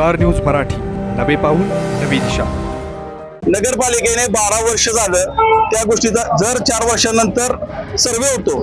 Star news Marathi. नवे पाऊल नवी दिशा. नगरपालिकेने बारा वर्ष झालं त्या गोष्टीचा जर चार वर्षानंतर सर्वे होतो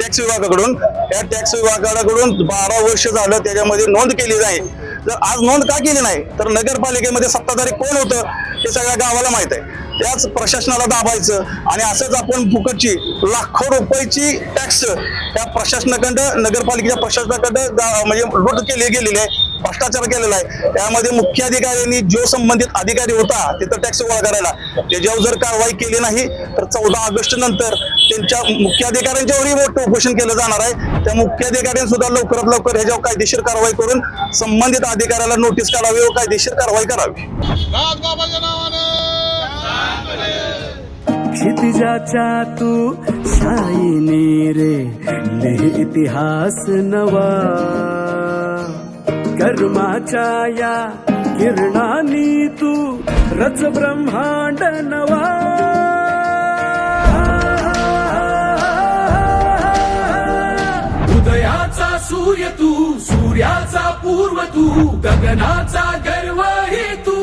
टॅक्स विभागाकडून त्या टॅक्स विभागाकडून बारा वर्ष झालं त्याच्यामध्ये नोंद केली नाही. जर आज नोंद का केली नाही तर नगरपालिकेमध्ये सत्ताधारी कोण होतं हे सगळ्या गावाला माहीत आहे. त्याच प्रशासनाला दाबायचं आणि असंच आपण फुकटची लाखो रुपयाची टॅक्स त्या प्रशासनाकडं नगरपालिकेच्या प्रशासनाकडं म्हणजे लूट केली गेलेली आहे. भ्रष्टाचार केलेला आहे. त्यामध्ये मुख्य अधिकाऱ्यांनी जो संबंधित अधिकारी होता तिथं टॅक्स गोळा करायला. त्याच्यावर जर कारवाई केली नाही तर चौदा ऑगस्ट नंतर त्यांच्या मुख्य अधिकाऱ्यांच्यावरही मोठं उपोषण केलं जाणार आहे. त्या मुख्य सुद्धा लवकरात लवकर ह्याच्यावर कायदेशीर कारवाई करून संबंधित अधिकाऱ्याला नोटीस काढावी व कायदेशीर कारवाई करावी. क्षितिजाच्या तू साईने रे इतिहास नवा. कर्माच्या या किरणानी तू रच ब्रह्मांड नवा उदयाचा सूर्य तू सूर्याचा पूर्व तू गगनाचा गर्व हे तू.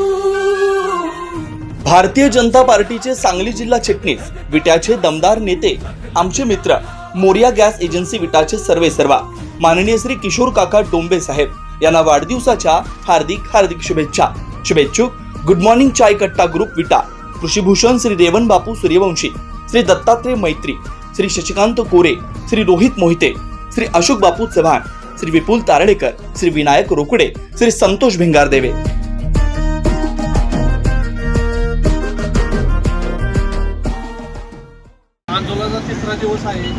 भारतीय जनता पार्टीचे सांगली जिल्हा चिटणीस विट्याचे दमदार नेते आमचे मित्र मोरिया गॅस एजन्सी विटाचे सर्वे सर्वा माननीय श्री किशोर काका डोंबे साहेब. यांना वाढदिवसाच्या हार्दिक हार्दिक शुभेच्छा. शुभेच्छुक good morning Chai Katta group Vita. कृषीभूषण Shri Revan Bapu Suryavanshi Shri Dattatray मैत्री श्री शशिकांत कोरे श्री रोहित मोहिते श्री अशोक बापू चव्हाण श्री विपुल तारडेकर श्री विनायक रोकडे श्री संतोष भिंगारदेवे. आंदोलनाचा तिसरा दिवस आहे.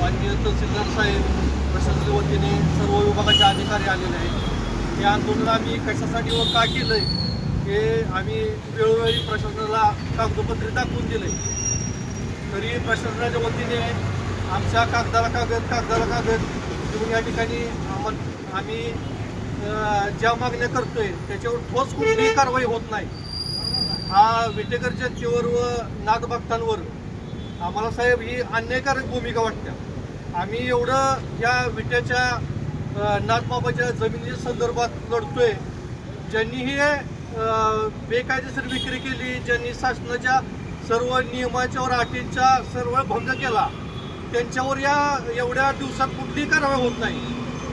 माननीय तहसीलदार साहेब प्रशासनाच्या वतीने सर्व विभागाचे अधिकारी आलेले आहेत. हे आंदोलन आम्ही कशासाठी व का केलं आहे हे आम्ही वेळोवेळी प्रशासनाला कागदोपत्री दाखवून दिले तरी प्रशासनाच्या वतीने आमच्या कागदाला कागद कागदाला कागद घेऊन या ठिकाणी आम्ही ज्या मागण्या करतोय त्याच्यावर ठोस कुठलीही कारवाई होत नाही. हा विटेकर जनतेवर व नागभक्तांवर आम्हाला साहेब ही अन्यायकारक भूमिका वाटते. आम्ही एवढं या विट्याच्या अ, नाथबाबाच्या जमिनी संदर्भात लढतोय. ज्यांनी हे बेकायदेशीर विक्री केली ज्यांनी शासनाच्या सर्व नियमाच्या व अटींचा सर्व भंग केला त्यांच्यावर या एवढ्या दिवसात कुठलीही कारवाई होत नाही.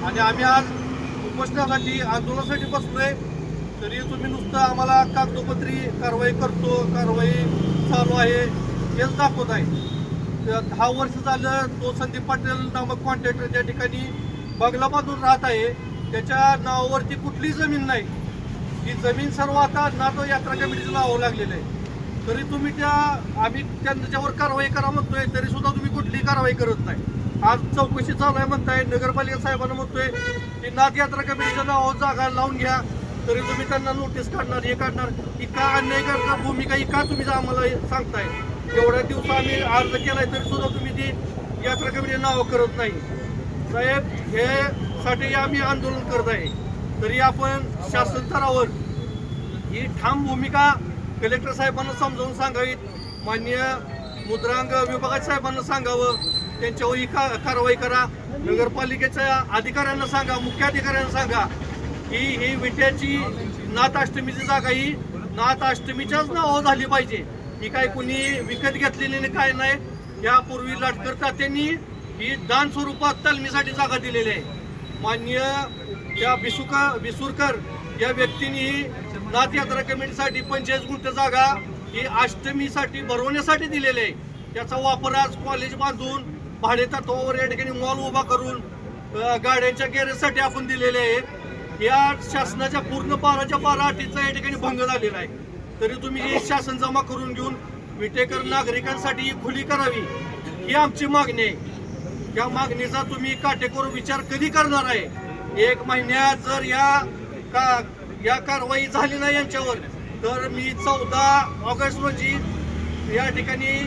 आणि आम्ही आज उपोषणासाठी आंदोलनासाठी बसलोय. तरी तुम्ही नुसतं आम्हाला कागदोपत्री कारवाई करतो कारवाई चालू आहे हेच दाखवत आहे. दहा वर्ष झालं तो संदीप पाटील नामक कॉन्ट्रॅक्टर त्या ठिकाणी बंगला बांधून राहत आहे. त्याच्या नावावरती कुठलीही जमीन नाही. ही जमीन सर्व आता नातो यात्रा कमिटीचं नावं लागलेलं आहे. तरी तुम्ही त्या आम्ही त्यांच्यावर कारवाई करा म्हणतोय तरी सुद्धा तुम्ही कुठलीही कारवाई करत नाही. आज चौकशी चालू आहे म्हणताय नगरपालिका साहेबांना म्हणतोय की नाथ यात्रा कमिटीच्या नावावर जागा लावून घ्या. तरी तुम्ही त्यांना नोटीस काढणार हे काढणार ही का अन्याय करणार भूमिका ही का तुम्ही आम्हाला सांगताय? एवढ्या दिवस आम्ही अर्ज केलाय तरी सुद्धा तुम्ही ती यात्रा कमिटी नाव करत नाही. साहेब हे साठी आम्ही आंदोलन करत आहे. तरी आपण शासन स्तरावर ही ठाम भूमिका कलेक्टर साहेबांना समजावून सांगावीत. मान्य मुद्रांक विभागाच्या साहेबांना सांगावं. त्यांच्यावर ही का कारवाई करा. नगरपालिकेच्या अधिकाऱ्यांना सांगा मुख्य अधिकाऱ्यांना सांगा की ही विट्याची नाथ अष्टमीची जागा ही नाथ अष्टमीच्याच नावावर झाली पाहिजे. ही काय कुणी विकत घेतलेली नाही काय नाही यापूर्वी लाटकर तात्यांनी ही दान स्वरूपात तालमीसाठी जागा दिलेली आहे. मान्य त्या बिसुका बिसुरकर या व्यक्तीनी नाथ यात्रा कमिटीसाठी पंचेचाळीस गुंठ जागा ही अष्टमीसाठी भरवण्यासाठी दिलेली आहे. त्याचा वापर आज कॉलेज बांधून भाडे तत्वावर या ठिकाणी मॉल उभा करून गाड्यांच्या गॅरेजसाठी आपण दिलेले आहे. या शासनाच्या पूर्ण बाराच्या बारा अटीचा या ठिकाणी भंग झालेला आहे. तरी तुम्ही हे शासन जमा करून घेऊन विटेकर नागरिकांसाठी ही खुली करावी ही आमची मागणी आहे. या मागणीचा तुम्ही काटेकोर विचार कधी करणार आहे? एक महिन्यात जर या का या कारवाई झाली नाही यांच्यावर तर मी चौदा ऑगस्ट रोजी या ठिकाणी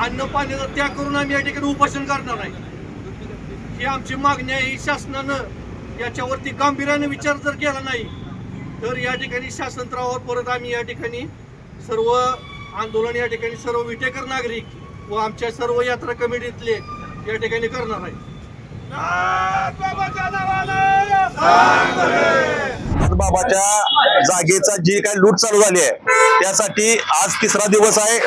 अन्न पाण्याचा त्याग करून आम्ही या ठिकाणी उपोषण करणार आहे. ही आमची मागणी आहे. ही शासनानं याच्यावरती गांभीर्याने विचार जर केला नाही तर या ठिकाणी शासनत्रावर परत आम्ही या ठिकाणी सर्व आंदोलन या ठिकाणी सर्व विटेकर नागरिक व आमच्या सर्व यात्रा कमिटीतले या ठिकाणी करणार आहे बाबाच्या जागेचा जी काही लूट चालू झाली आहे त्यासाठी आज तिसरा दिवस आहे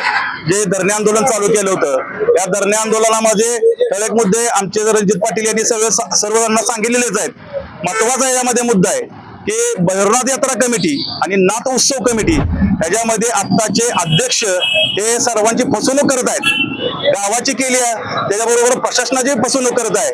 जे धरणे आंदोलन चालू केलं होतं. या धरणे आंदोलनामध्ये ठळक मुद्दे आमचे रणजित पाटील यांनी सर्व सर्वांना सांगितलेलेच आहेत. महत्त्वाचा यामध्ये मुद्दा आहे. की भैरवनाथ यात्रा कमिटी आणि नाथ उत्सव कमिटी याच्यामध्ये आत्ताचे अध्यक्ष हे सर्वांची फसवणूक करत आहेत. गावाची केली आहे त्याच्याबरोबर प्रशासनाची फसवणूक करत आहे.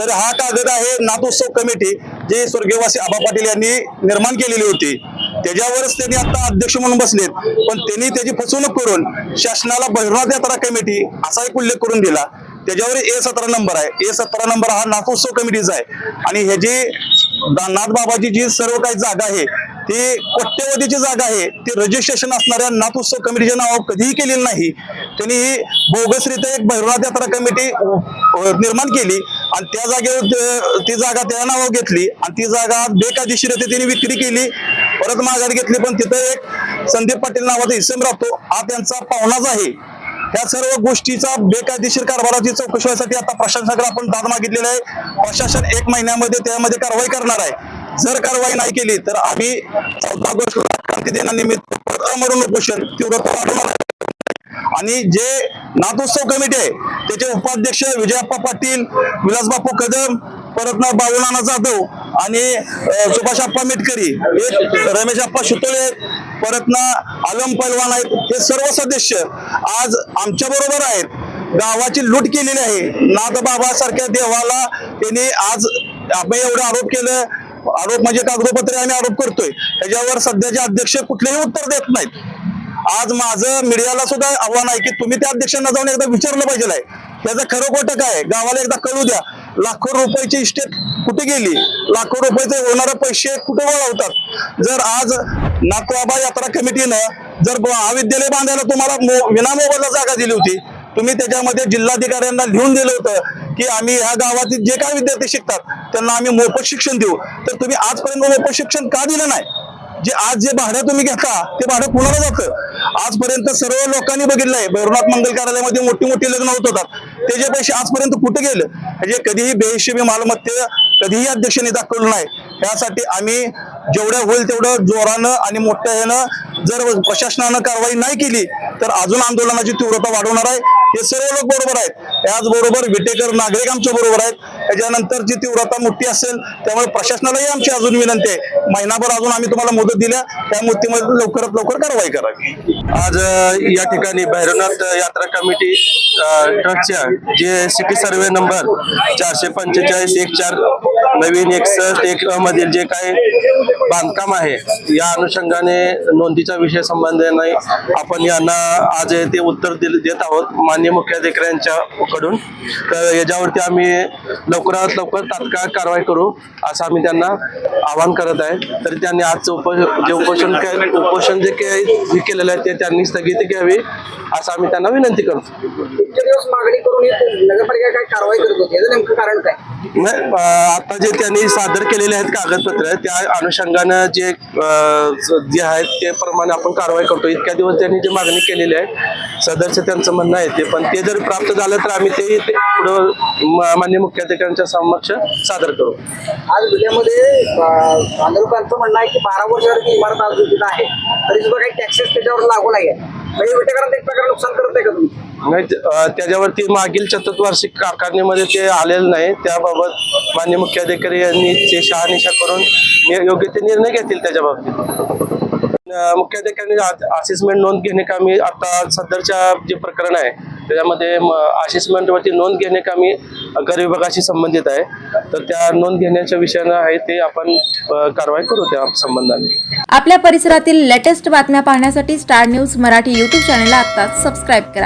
तर हा कागद आहे नाथ उत्सव कमिटी जे स्वर्गीयवासी आबा पाटील यांनी निर्माण केलेली होती. त्याच्यावरच त्यांनी आता अध्यक्ष म्हणून बसलेत. पण त्यांनी त्याची फसवणूक करून शासनाला भैरवनाथ यात्रा कमिटी असा एक उल्लेख करून दिला. त्याच्यावर ए सतरा नंबर आहे. ए सतरा नंबर हा नाथोत्सव कमिटीचा आहे. आणि ह्याची नाथबाबाची नाथ बाबाची जी सर्व काही जागा आहे ती कोट्यवधीची जागा आहे ती रजिस्ट्रेशन असणाऱ्या नाथ उत्सव कमिटीच्या नावावर कधीही केलेली नाही. त्यांनी ही बोगसरित्या एक भैरवनाथ यात्रा कमिटी निर्माण केली आणि त्या जागेवर ती जागा त्या नावावर घेतली आणि ती जागा बेकायदेशीरित्या त्यांनी विक्री केली. परत माघारी घेतली पण तिथं एक संदीप पाटील नावाचा इसम राहतो. हा त्यांचा पाहुणाच आहे. या सर्व गोष्टीचा बेकायदेशीर कारभाराची चौकशी होण्यासाठी आता प्रशासनाकडे आपण दाद मागितलेला आहे. प्रशासन एक महिन्यामध्ये त्यामध्ये कारवाई करणार आहे. जर कारवाई नाही केली तर आम्ही चौदा ऑगस्ट क्रांती दिनानिमित्त अमरण उपोषण तीव्रता वाढवणार आहे. आणि जे नाथोत्सव कमिटी आहे त्याचे उपाध्यक्ष विजयप्पा पाटील विलासबापू कदम परत ना बाबुनाना जाधव आणि सुभाषाप्पा मिटकरी रमेश रमेशप्पा शितोळे परत ना आलम पैलवान आहेत हे सर्व सदस्य आज आमच्या बरोबर आहेत. गावाची लूट केलेली आहे. नाथ बाबा सारख्या देवाला त्यांनी आज आपण एवढं आरोप केलं. आरोप म्हणजे कागदोपत्री आम्ही आरोप करतोय. त्याच्यावर सध्याचे अध्यक्ष कुठलेही उत्तर देत नाहीत. आज माझं मीडियाला सुद्धा आव्हान आहे की तुम्ही त्या अध्यक्षांना जाऊन एकदा विचारलं पाहिजे आहे. त्याचं खरं खोटं काय गावाला एकदा कळू द्या. लाखो रुपयाची इस्टेट कुठे गेली? लाखो रुपयाचे होणारे पैसे कुठे वळवतात? जर आज नाथबाबा यात्रा कमिटीनं जर महाविद्यालय बांधायला तुम्हाला मो- विनामोबदला जागा दिली होती तुम्ही त्याच्यामध्ये जिल्हाधिकाऱ्यांना लिहून दिलं होतं की आम्ही ह्या गावातील जे काय विद्यार्थी शिकतात त्यांना आम्ही मोफत शिक्षण देऊ. तर तुम्ही आजपर्यंत मोफत शिक्षण का दिलं नाही? जे आज जे भाडं तुम्ही घेता ते भाडं कुणाला जातं? आजपर्यंत सर्व लोकांनी बघितलंय भैरवनाथ मंगल कार्यालयामध्ये मोठी मोठी लग्न होत होतात. त्याचे पैसे आजपर्यंत कुठे गेले? म्हणजे कधीही बेहिशेबी मालमत्ते कधीही अध्यक्षांनी दाखवलं नाही. त्यासाठी आम्ही जेवढं होईल तेवढं जोरानं आणि मोठ्या ह्यानं जर प्रशासनानं कारवाई नाही केली तर अजून आंदोलनाची तीव्रता वाढवणार आहे. हे सर्व लोक बरोबर आहेत. त्याचबरोबर विटेकर नागरिक आमच्या बरोबर आहेत. त्याच्यानंतर जी तीव्रता मोठी असेल त्यामुळे प्रशासनालाही आमची अजून विनंती आहे. महिनाभर अजून आम्ही तुम्हाला मुदत दिल्या त्या मुदतीमध्ये लवकरात लवकर कारवाई करावी आज या ठिकाणी भैरवनाथ यात्रा कमिटी ट्रस्टच्या जे सिटी सर्वे नंबर चारशे पंचेचाळीस एक चार नवीन एकसष्ट एक मधील जे काही बांधकाम आहे या अनुषंगाने नोंदीचा विषय संबंधाने आपण यांना आज ते उत्तर दिल देत आहोत मान्य मुख्याधिकाऱ्यांच्या कडून तर याच्यावरती आम्ही लवकरात लवकर तात्काळ कारवाई करू असं आम्ही त्यांना आवाहन करत आहे. तरी त्यांनी आजचं उप जे उपोषण उपोषण जे काही केलेलं आहे ते त्यांनी स्थगिती घ्यावी असं आम्ही त्यांना विनंती करतो दिवस मागणी करून ही नगरपालिका काय कारवाई करत होती याचं नेमकं कारण काय? नाही आता जे त्यांनी सादर केलेले आहेत कागदपत्र त्या अनुषंगानं जे जे आहेत ते प्रमाणे आपण कारवाई करतो इतक्या दिवस त्यांनी जे मागणी केलेली आहे सदरचं त्यांचं म्हणणं आहे ते. पण ते जर प्राप्त झालं तर आम्ही ते ते पुढं म- मान्य मुख्याधिकाऱ्यांच्या समक्ष सादर करू. आज जिल्ह्यामध्ये आंदोलकांचं म्हणणं आहे की बारा वर्षावर इमारत आज आहे तरी सुद्धा काही टॅक्सेस त्याच्यावर लागू नाही आहे म्हणजे एक प्रकारे नुकसान करत आहे का तुम्ही? नाही त्याच्यावरती मागील चतुर्वार्षिक कारखान्यामध्ये ते आलेलं नाही. त्याबाबत माननीय मुख्याधिकारी यांनी ते शहानिशा करून नि- योग्य ते निर्णय घेतील त्याच्या बाबतीत. अं, असेसमेंट नोंद घेणे कामी आता सदरच्या जे प्रकरण आहे त्याच्यामध्ये असेसमेंटवरती नोंद घेणे कामी कर विभागाशी संबंधित आहे. तर त्या नोंद घेण्याच्या विषयानं आहे ते आपण कारवाई करू त्या संबंधाने. आपल्या परिसरातील लेटेस्ट बातम्या पाहण्यासाठी स्टार न्यूज मराठी यूट्यूब चॅनलला आता सबस्क्राईब करा.